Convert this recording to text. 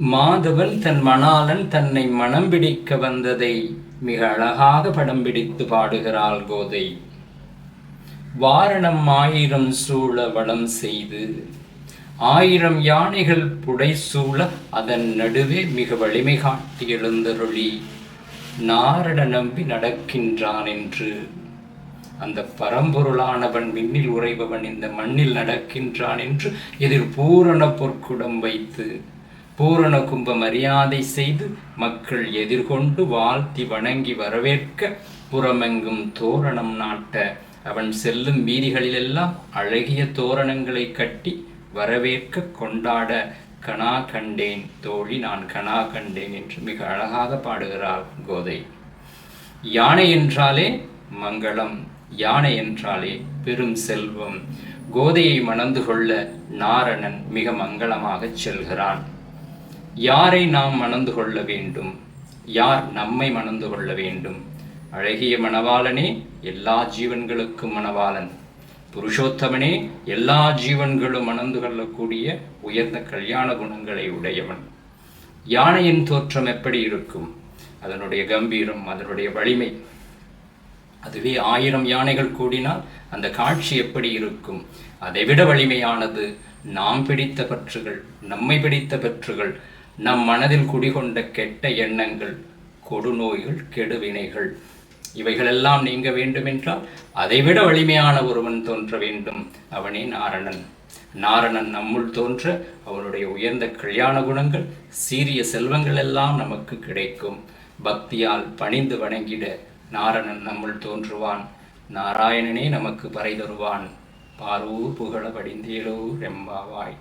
மாதவன் தன் மணாளன் தன்னை மனம் பிடிக்க வந்ததை மிக அழகாக படம் பிடித்து பாடுகிறாள் கோதை. வாரணம் ஆயிரம் சூழ வளம் செய்து ஆயிரம் யானைகள் புடை சூழ அதன் நடுவே மிக வலிமை காட்டி எழுந்தருளி நாரட நம்பி நடக்கின்றான் என்று. அந்த பரம்பொருளானவன் விண்ணில் உறைபவன் இந்த மண்ணில் நடக்கின்றான் என்று எதிர் பூரண பொற்குடம் வைத்து பூரண கும்ப மரியாதை செய்து மக்கள் எதிர்கொண்டு வாழ்த்தி வணங்கி வரவேற்க புறமெங்கும் தோரணம் நாட்ட அவன் செல்லும் வீதிகளிலெல்லாம் அழகிய தோரணங்களை கட்டி வரவேற்க கொண்டாட கனா கண்டேன். தோழி நான் கனா கண்டேன் என்று மிக அழகாக பாடுகிறாள் கோதை. யானை என்றாலே மங்களம் யானை என்றாலே பெரும் செல்வம். கோதையை மணந்து கொள்ள நாரணன் மிக மங்களமாகச் செல்கிறான். யாரை நாம் மணந்து கொள்ள வேண்டும்? யார் நம்மை மணந்து கொள்ள வேண்டும்? அழகிய மணவாளனே எல்லா ஜீவன்களுக்கும் மணவாளன். புருஷோத்தமனே எல்லா ஜீவன்களும் மணந்து கொள்ளக்கூடிய உயர்ந்த கல்யாண குணங்களை உடையவன். யானையின் தோற்றம் எப்படி இருக்கும்? அதனுடைய கம்பீரம் அதனுடைய வலிமை. அதுவே ஆயிரம் யானைகள் கூடினால் அந்த காட்சி எப்படி இருக்கும்? அதைவிட வலிமையானது நாம் பிடித்த பற்றுகள் நம்மை பிடித்த பற்றுகள் நம் மனதில் குடிகொண்ட கெட்ட எண்ணங்கள் கொடுநோய்கள் கெடுவினைகள். இவைகளெல்லாம் நீங்க வேண்டுமென்றால் அதைவிட வலிமையான ஒருவன் தோன்ற வேண்டும். அவனே நாரணன். நாரணன் நம்முள் தோன்ற அவனுடைய உயர்ந்த கல்யாண குணங்கள் சீரிய செல்வங்கள் எல்லாம் நமக்கு கிடைக்கும். பக்தியால் பணிந்து வணங்கிட நாரணன் நம்முள் தோன்றுவான். நாராயணனே நமக்கு பறை தருவான். பாரூர் புகழ படிந்தேலோ ரெம்பாவாய்.